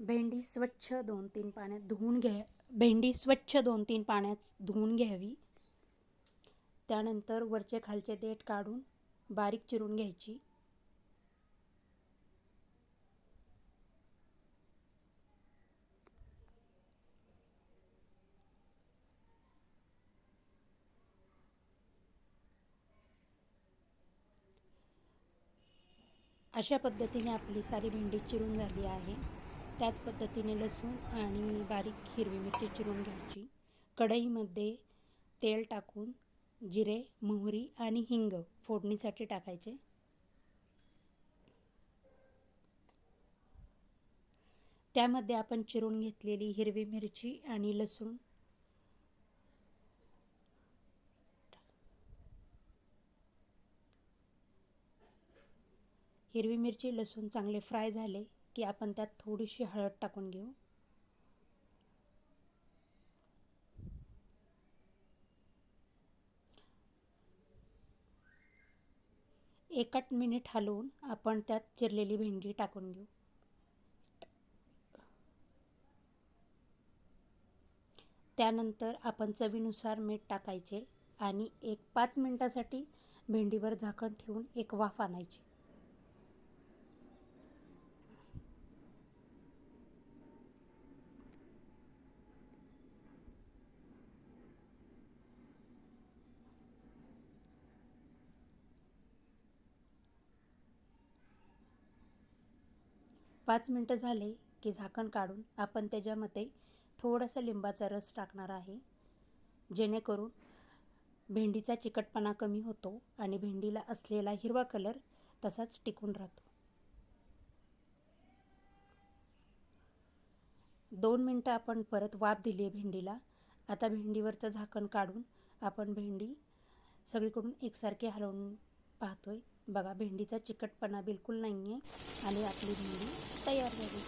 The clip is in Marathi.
भेंडी स्वच्छ दोन तीन पाण्यात धुवून घ्या भेंडी स्वच्छ दोन तीन पाण्यात धुवून घ्यावी. त्यानंतर वरचे खालचे देठ काढून बारीक चिरून घ्यायची. अशा पद्धतीने आपली सारी भेंडी चिरून झाली आहे. त्याच पद्धतीने लसूण आणि बारीक हिरवी मिरची चिरून घ्यायची. कढईमध्ये तेल टाकून जिरे मोहरी आणि हिंग फोडणीसाठी टाकायचे. त्यामध्ये आपण चिरून घेतलेली हिरवी मिरची आणि लसूण हिरवी मिरची लसूण चांगले फ्राय झाले. की आपण त्यात थोडीशी हळद टाकून घेऊ. एकट मिनिट हलवून आपण त्यात चिरलेली भेंडी टाकून घेऊ. त्यानंतर आपण चवीनुसार मीठ टाकायचे आणि एक पाच मिनटासाठी भेंडीवर झाकण ठेवून एक वाफ आणायची. पाच मिनटं झाले की झाकण काढून आपण त्याच्यामध्ये थोडासा लिंबाचा रस टाकणार आहे. जेणेकरून भेंडीचा चिकटपणा कमी होतो आणि भेंडीला असलेला हिरवा कलर तसाच टिकून राहतो. दोन मिनटं आपण परत वाफ दिली आहे भेंडीला. आता भेंडीवरचं झाकण काढून आपण भेंडी सगळीकडून एकसारखी हलवून पाहतोय. बघा भेंडीचा चिकटपणा बिलकुल नाही आहे आणि आपली भेंडी तयार झाली.